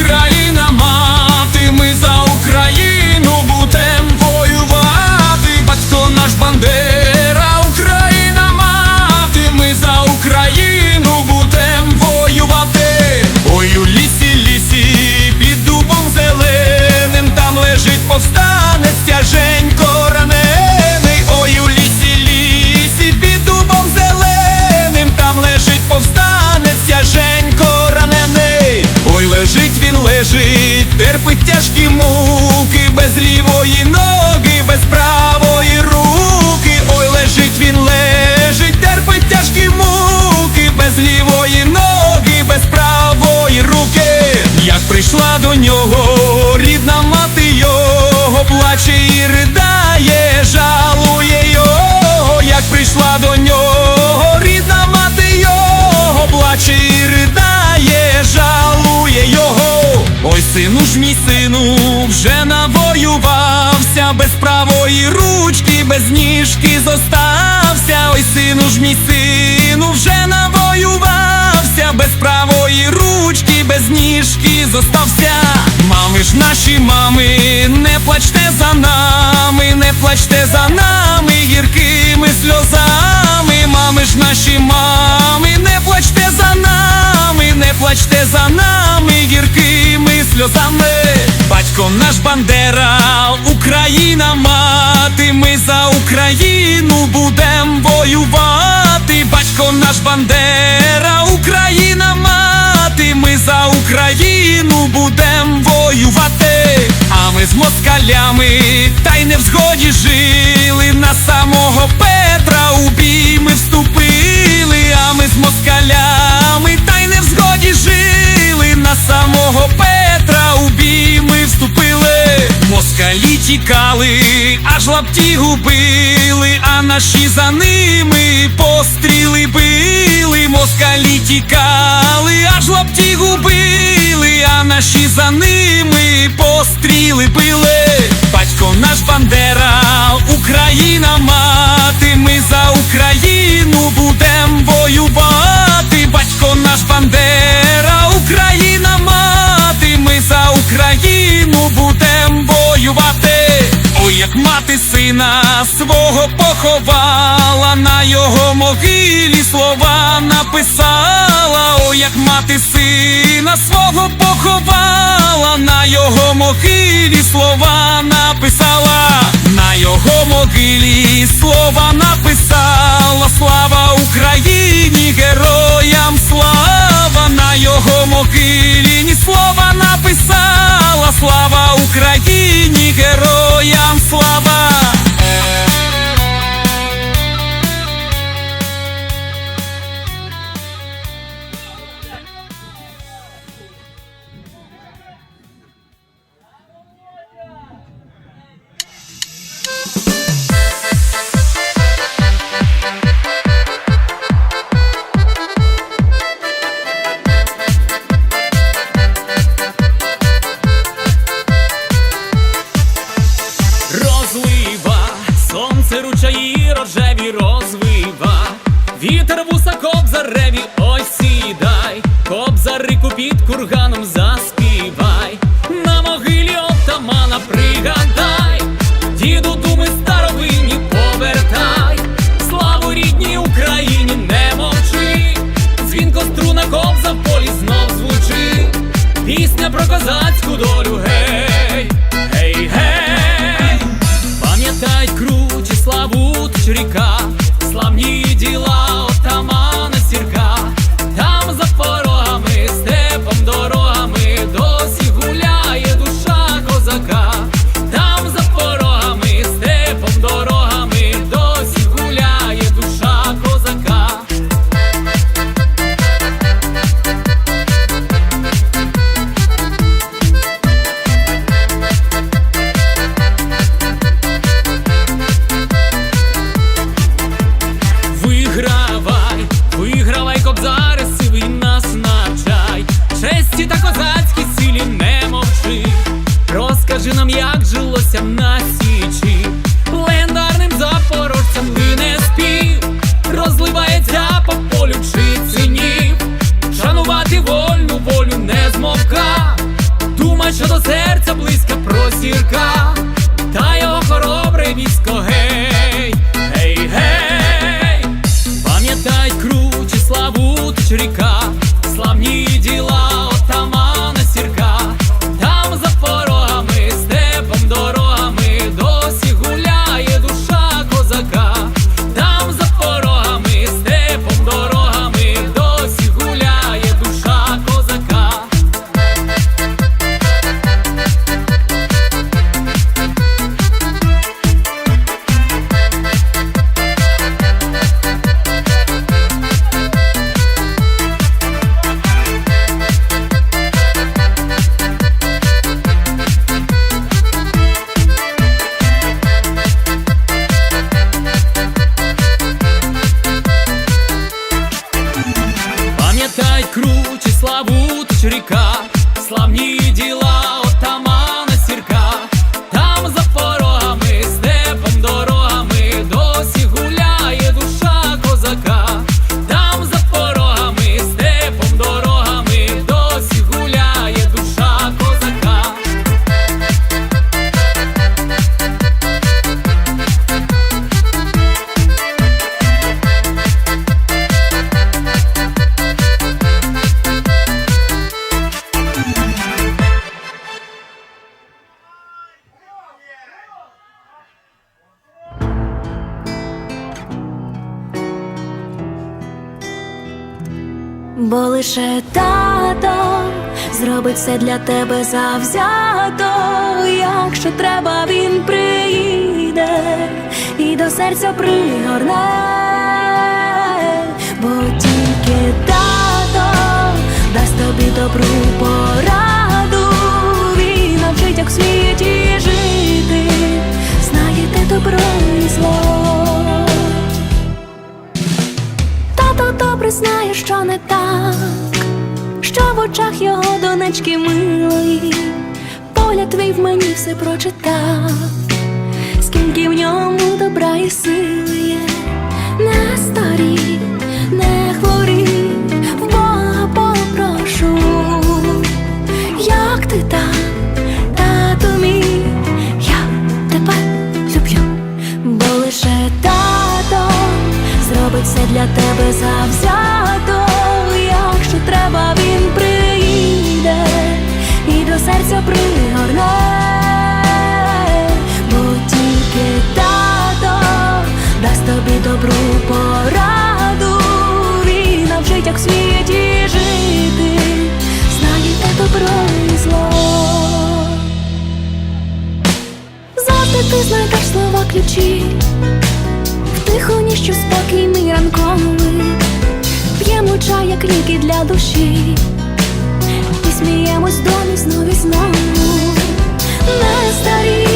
Україна! терпить тяжкі муки без рівої ноги. Без правої ручки, без ніжки зостався. Ой, сину ж мій сину, вже навоювався, без правої ручки, без ніжки зостався. Мами ж наші мами, не плачте за нами, не плачте за нами гіркими сльозами. Мами ж наші мами, не плачте за нами, не плачте за нами гіркими сльозами. Батько наш Бандера, наш Бандера, Україна мати, ми за Україну будем воювати. А ми з москалями, та й не в згоді жили, на самого Петра у бій ми вступили, тікали, аж лапті губили, а наші за ними постріли били, москалі тікали, аж лапті губили, а наші за ними постріли били. Батько наш Бандера, Україна мати, ми за Україну будем воювати. Свого поховала, на його могилі слова написала. Ой, як мати сина свого поховала, на його могилі слова написала, на його могилі слова написала, слава Україні, героям слава, на його могилі ні слова написала, слава Україні, сонце ручаї рожеві розвива, вітер вуса кобзареві, ой сідай, кобзарику під курганом заспівай, на могилі отамана пригадай, легка, думай, що до серця близька просірка, та його хоробре військо геть. Ріка, славні Бо лише тато зробить все для тебе завзято, якщо треба, він приїде і до серця пригорне, так, що в очах його донечки милої, погляд твій в мені все прочитав, скільки в ньому добра і сили є, не старі, не хворі, в Бога попрошу, як ти там, Завжди ти знайдеш слова ключі в тиху ніщо спокій мій ранковий П'ємо чай, як ліки для душі. І сміємось домі знову і знову. Не старі,